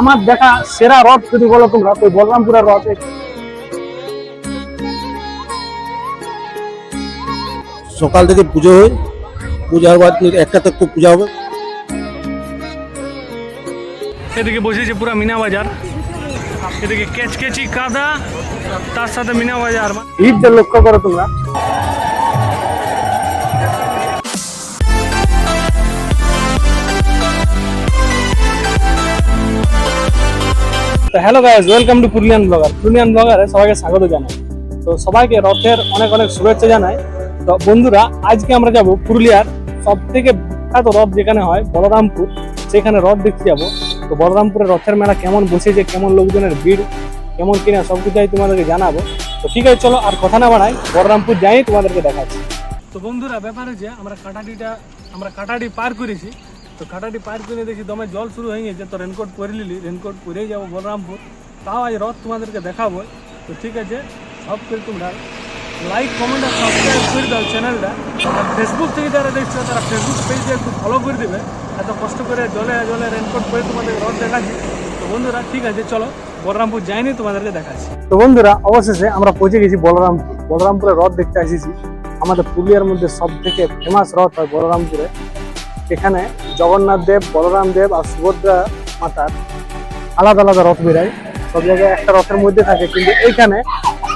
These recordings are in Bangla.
আমার দেখা সেরা রথ যদি বলো তোমরা তো বলরামপুরের রথ। সকাল থেকে পুজো হয়। পূজা হওয়ার একটা তক পূজা হবে। এদিকে বসেছে পুরো মিনা বাজার। এদিকে কেচকেচি কাদা তার সাথে মিনা বাজার। ভিড়টা লক্ষ্য করো তোমরা। তো hello guys welcome to Purulian blogger Purulian ব্লগারে সবাইকে স্বাগত জানাই। তো সবাইকে রথের অনেক অনেক শুভেচ্ছা জানাই। তো বন্ধুরা, আজকে আমরা যাব পুরুলিয়ার সব থেকে বিখ্যাত রথ যেখানে হয়, বলরামপুর। সেখানে রথ দেখতে যাব। তো বলরামপুরের রথের মেলা কেমন বসেছে, কেমন লোকজনের ভিড়, কেমন কিনা সব কিছুই তোমাদেরকে জানাব। তো ঠিক আছে, চলো আর কথা না বাড়াই, বলরামপুর যাই, তোমাদেরকে দেখাচ্ছি। তো বন্ধুরা, ব্যাপার হচ্ছে আমরা কাটাটিটা আমরা কাটাটি পার করেছি। তো কাটাটি পার করে দেখি দমে জল শুরু হয়ে গেছে, তো রেনকোট পরে নিলি রেনকোট পরেই যাব বলরামপুর। তাও আজ রথ তোমাদেরকে দেখাবো। তো ঠিক আছে, সব করে তোমরা লাইক কমেন্ট আর সাবস্ক্রাইব করে দাও চ্যানেলটা আর ফেসবুক থেকে যারা দেখছ, তারা ফেসবুক পেজে একটু ফলো করে দেবে। এত কষ্ট করে জলে জলে রেনকোট পরে তোমাদের রথ দেখাচ্ছি। তো বন্ধুরা, ঠিক আছে, চলো, বলরামপুর যাইনি, তোমাদেরকে দেখাচ্ছি। তো বন্ধুরা, অবশেষে আমরা পৌঁছে গেছি বলরামপুর। বলরামপুরে রথ দেখতে এসেছি। আমাদের পুরুলিয়ার মধ্যে সব থেকে ফেমাস রথ হয় বলরামপুরে। এখানে জগন্নাথ দেব, বলরাম দেব আর সুভদ্রা মাতার আলাদা আলাদা রথ বেরায়। সব জায়গায় একটা রথের মধ্যে থাকে, কিন্তু এইখানে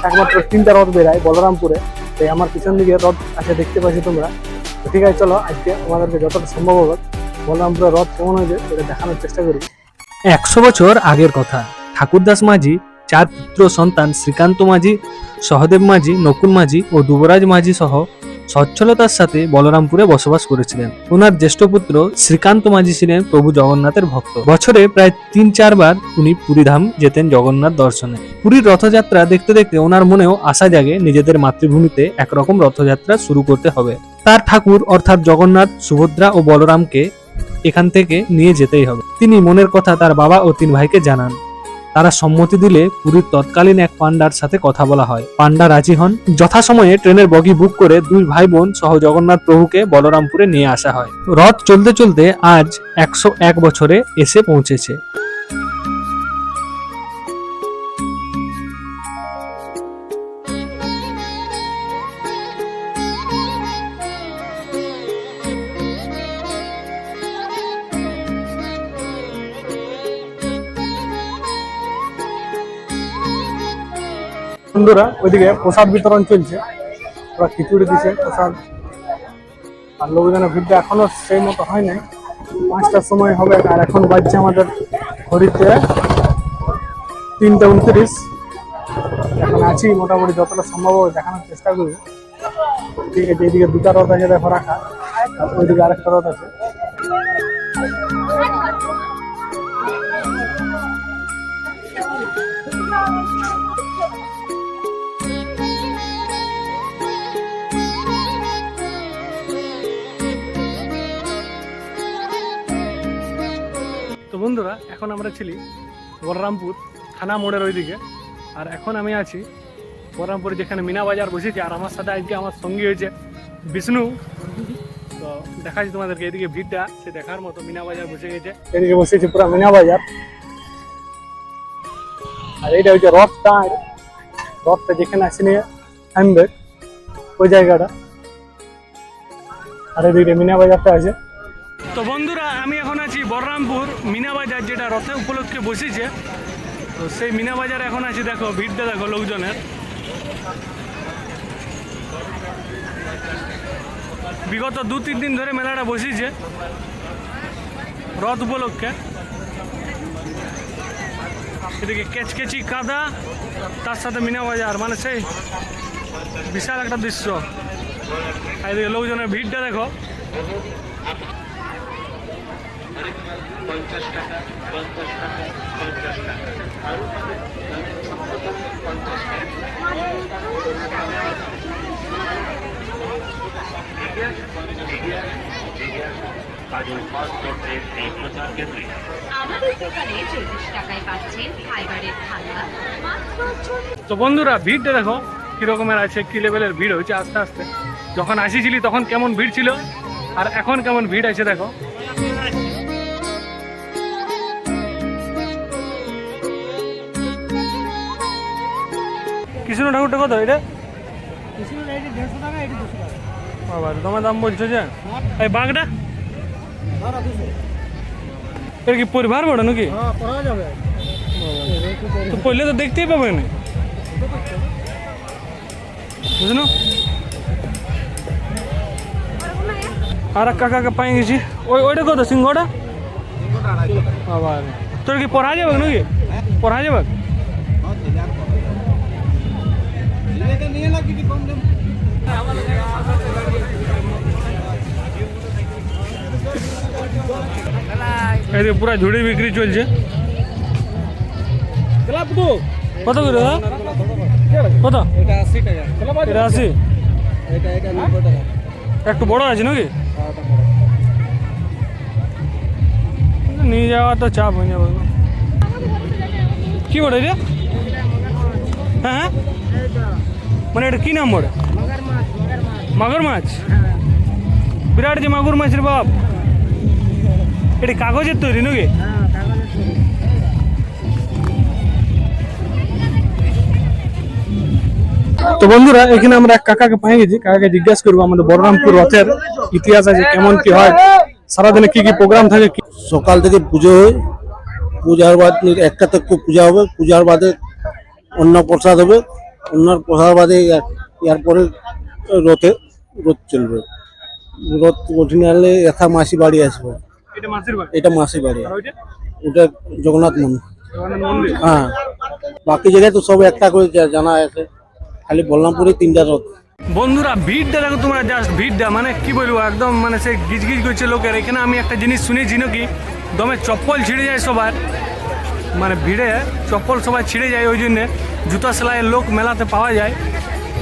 একমাত্র তিনটা রথ বেরায় বলরামপুরে। তাই আমার পিছন দিকে রথ আছে, দেখতে পাচ্ছি তোমরা। ঠিক আছে, চলো, আজকে আমাদেরকে যতটা সম্ভব হবে বলরামপুরের রথ কেমন হয়েছে এটা দেখানোর চেষ্টা করি। একশো বছর আগের কথা। ঠাকুরদাস মাঝি, চার পুত্র সন্তান শ্রীকান্ত মাঝি, সহদেব মাঝি, নকুল মাঝি ও যুবরাজ মাঝি সহ সচ্ছলতার সাথে বলরামপুরে বসবাস করেছিলেন। ওনার জ্যেষ্ঠ পুত্র শ্রীকান্ত মাঝি ছিলেন প্রভু জগন্নাথের ভক্ত। বছরে প্রায় তিন চারবার উনি পুরীধাম যেতেন জগন্নাথ দর্শনে। পুরীর রথযাত্রা দেখতে দেখতে ওনার মনেও আশা জাগে নিজেদের মাতৃভূমিতে একরকম রথযাত্রা শুরু করতে হবে। তার ঠাকুর অর্থাৎ জগন্নাথ, সুভদ্রা ও বলরামকে এখান থেকে নিয়ে যেতেই হবে। তিনি মনের কথা তার বাবা ও তিন ভাইকে জানান। তারা সম্মতি দিলে পুরীর তৎকালীন এক পান্ডার সাথে কথা বলা হয়। পান্ডা রাজি হন। যথাসময়ে ট্রেনের বগি বুক করে দুই ভাই বোন সহ জগন্নাথ প্রভুকে বলরামপুরে নিয়ে আসা হয়। রথ চলতে চলতে আজ একশো এক বছরে এসে পৌঁছেছে। বন্ধুরা, ওইদিকে প্রসাদ বিতরণ চলছে। ওরা খিচুড়ি দিচ্ছে প্রসাদ। আর লোকজনের ভিড়টা এখনও সেই মতো হয় নাই। পাঁচটার সময় হবে, আর এখন বাজছে আমাদের ঘড়িতে তিনটে উনত্রিশ। এখন আছি মোটামুটি যতটা সম্ভব দেখানোর চেষ্টা করি। ঠিক আছে এদিকে দুটা রথ আছে, দেখো রাখা। ওইদিকে আরেকটা রথ আছে। বন্ধুরা, এখন আমরা ছিলি বলরামপুর, থানা মোড়ের ওইদিকে। আর এখন আমি আছি বলরামপুরে যেখানে মিনা বাজার বসেছি, আর আমার সাথে আজকে আমার সঙ্গী হয়েছে বিষ্ণু। তো দেখাচ্ছি তোমাদেরকে এদিকে ভিড়টা, সে দেখার মতো মিনা বাজার বসে গেছে। এদিকে বসেছি পুরো মিনা বাজার। আর এইটা হচ্ছে রথটা রথটা যেখানে আসেনি থামবে ওই জায়গাটা। আর এদিকে মিনা বাজারটা আছে। তো বন্ধুরা, আমি এখন আছি বলরামপুর মিনা বাজার, যেটা রথে উপলক্ষে বসেছে। তো সেই মিনা বাজার এখন আছি, দেখো ভিড়টা দেখো লোকজনের। বিগত দু, তিন দিন ধরে মেলাটা বসেছে রথ উপলক্ষে। এদিকে কেচকেচি কাদা, তার সাথে মিনা বাজার মানে সেই বিশাল একটা দৃশ্য। এদিকে লোকজনের ভিড়টা দেখো। তো বন্ধুরা ভিড়টা দেখো কিরকমের আছে কি লেভেলের ভিড় হয়েছে আস্তে আস্তে। যখন আসিছিলি তখন কেমন ভিড় ছিল? আর এখন কেমন ভিড় আছে দেখো। কৃষ্ণ ঠাকুরটা কত এটা? বাবা তোমার দাম বলছো যে? এই বাঘটা? এর কি পরিবার বড় নাকি? তো পড়লে তো দেখতেই পাবে না। বুঝলো? আর এক কাকাকে পাই গেছি। ওই ওইটা কত সিংহটা? বাবা তোর কি পড়া যাবে নাকি? পড়া যাবে? এদিকে পুরো ঝুড়ি বিক্রি চলছে। কত করে কত? এটা আশি একটু বড় আছে নাকি? নিয়ে যাওয়া তো চাপ হয়ে যাবে। কি বড় এটা? হ্যাঁ হ্যাঁ? মানে এটা কি নাম বড় মাগুর মাছ। বিরাট যে মাগুর মাছের বাপ। এটা কাগজের তৈরি নাকি? তো বন্ধুরা, এখানে আমরা এক কাকাকে পাই গেছি। কাকাকে জিজ্ঞাসা করব আমাদের বলরামপুর রথের ইতিহাস আছে, কেমন কি হয়? সারাদিনে কি কি প্রোগ্রাম থাকে সকাল থেকে পুজো হয়। পূজার বাদ একটা থেকে পূজা হবে। পূজার বাদে অন্ন প্রসাদ হবে। অন্নর প্রসাদ বাদে এর- এরপরে রথে রথ চলবে। রথ কঠিন হলে একা মাসি বাড়ি আসবে। এটা মাসি বাড়ি? ওটা জগন্নাথ মন্দির। হ্যাঁ। বাকি জায়গায় তো সব একটা করে জানা আছে। খালি বলরামপুরে তিনটা রথ। বন্ধুরা ভিড়টা দেখো তোমরা জাস্ট ভিড়টা মানে কি বলব একদম মানে সে গিজ গিজ করছে লোকের। এখানে আমি একটা জিনিস শুনেছি নাকি দমে চপ্পল ছিঁড়ে যায় সবার। মানে ভিড়ে চপ্পল সবাই ছিঁড়ে যায় ওই জন্যে। জুতা সেলাইয়ের লোক মেলাতে পাওয়া যায়,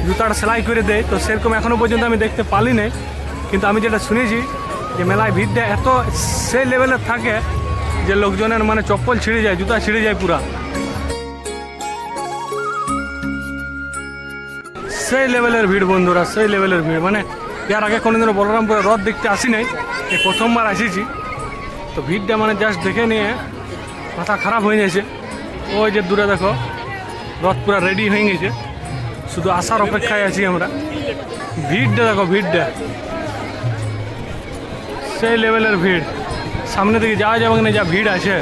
জুতার সেলাই করে দেয়। তো সেরকম এখনও পর্যন্ত আমি দেখতে পারি নাই। কিন্তু আমি যেটা শুনেছি যে মেলায় ভিড়টা এত সেই লেভেলের থাকে যে লোকজনের মানে চপ্পল ছিঁড়ে যায়, জুতা ছিঁড়ে যায় পুরা। সেই লেভেলের ভিড় বন্ধুরা, সেই লেভেলের ভিড়। মানে এর আগে কোনোদিনও বলরামপুরে রথ দেখতে আসি নাই এই প্রথমবার আসিছি। তো ভিড়টা মানে জাস্ট দেখে নিয়ে মাথা খারাপ হয়ে গেছে। ওই যে দূরে দেখো, রথ পুরো রেডি হয়ে গেছে। শুধু আসার অপেক্ষায় আছি আমরা। ভিড়টা দেখো, ভিড়টা। সেই লেভেলের ভিড়। সামনে থেকে যাওয়া যাবে না যা ভিড় আছে।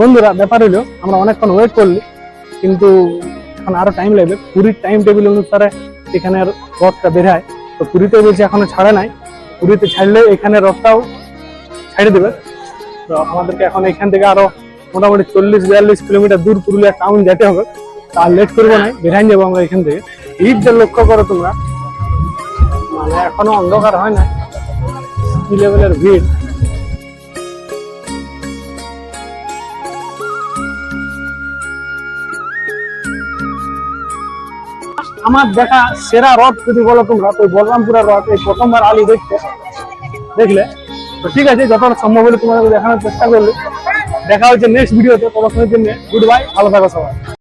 বন্ধুরা, ব্যাপার হলো, আমরা অনেকক্ষণ ওয়েট করলি, কিন্তু এখন আরও টাইম লাগবে। পুরীর টাইম টেবিল অনুসারে এখানে রথটা বেরায়। তো পুরীতে বলছে এখনও ছাড়ে নাই। পুরীতে ছাড়লে এখানে রথটাও ছেড়ে দেবে। তো আমাদেরকে এখন এখান থেকে আরও মোটামুটি চল্লিশ বিয়াল্লিশ কিলোমিটার দূর পুরুলিয়া টাউন যেতে হবে। তার লেট করব না বেরাই যাব আমরা এখান থেকে। ভিড়টা লক্ষ্য করো তোমরা মানে এখনও অন্ধকার হয় না। লেভেলের ভিড়। আমার দেখা সেরা রথ যদি বলো তোমরা, তো বলরামপুরের রথ, এই প্রথমবার আলি দেখতে। দেখলে? তো ঠিক আছে, যতটা সম্ভব হলে তোমাদের দেখানোর চেষ্টা করলে। দেখা হচ্ছে নেক্সট ভিডিওতে ততক্ষণের জন্য গুড বাই ভালো থাকো সবাই।